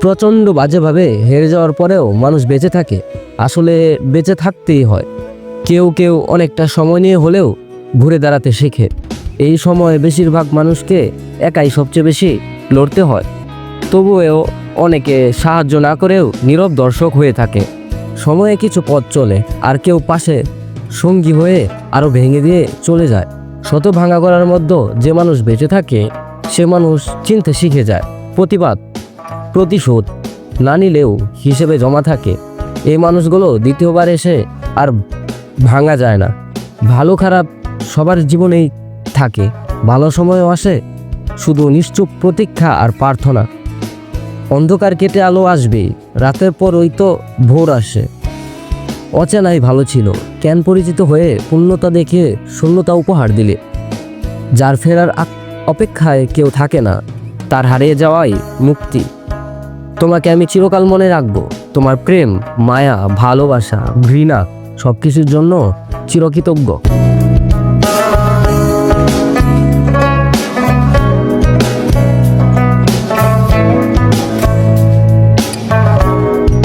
প্রচণ্ড বাজেভাবে হেরে যাওয়ার পরেও মানুষ বেঁচে থাকে। আসলে বেঁচে থাকতেই হয়। কেউ কেউ অনেকটা সময় নিয়ে হলেও ঘুরে দাঁড়াতে শেখে। এই সময় বেশিরভাগ মানুষকে একাই সবচেয়ে বেশি লড়তে হয়। তবুও অনেকে সাহায্য না করেও নীরব দর্শক হয়ে থাকে। সময়ে কিছু পথ চলে আর কেউ পাশে সঙ্গী হয়ে আরও ভেঙে দিয়ে চলে যায়। শত ভাঙা করার মধ্যে যে মানুষ বেঁচে থাকে, সে মানুষ চিনতে শিখে যায়। প্রতিবাদ প্রতিশোধ না নিলেও হিসেবে জমা থাকে। এই মানুষগুলো দ্বিতীয়বার এসে আর ভাঙা যায় না। ভালো খারাপ সবার জীবনেই থাকে। ভালো সময়ও আসে, শুধু নিশ্চুপ প্রতীক্ষা আর প্রার্থনা। অন্ধকার কেটে আলো আসবে রাতের পর ওই তো ভোর আসে। অচেনাই ভালো ছিল জ্ঞান পরিচিত হয়ে পূর্ণতা দেখে শূন্যতা উপহার দিলে। যার ফেরার অপেক্ষায় কেউ থাকে না, তার হারিয়ে যাওয়াই মুক্তি। তোমাকে আমি চিরকাল মনে রাখব। তোমার প্রেম মায়া ভালোবাসা ঘৃণা সব কিছুর জন্য চিরকৃতজ্ঞ।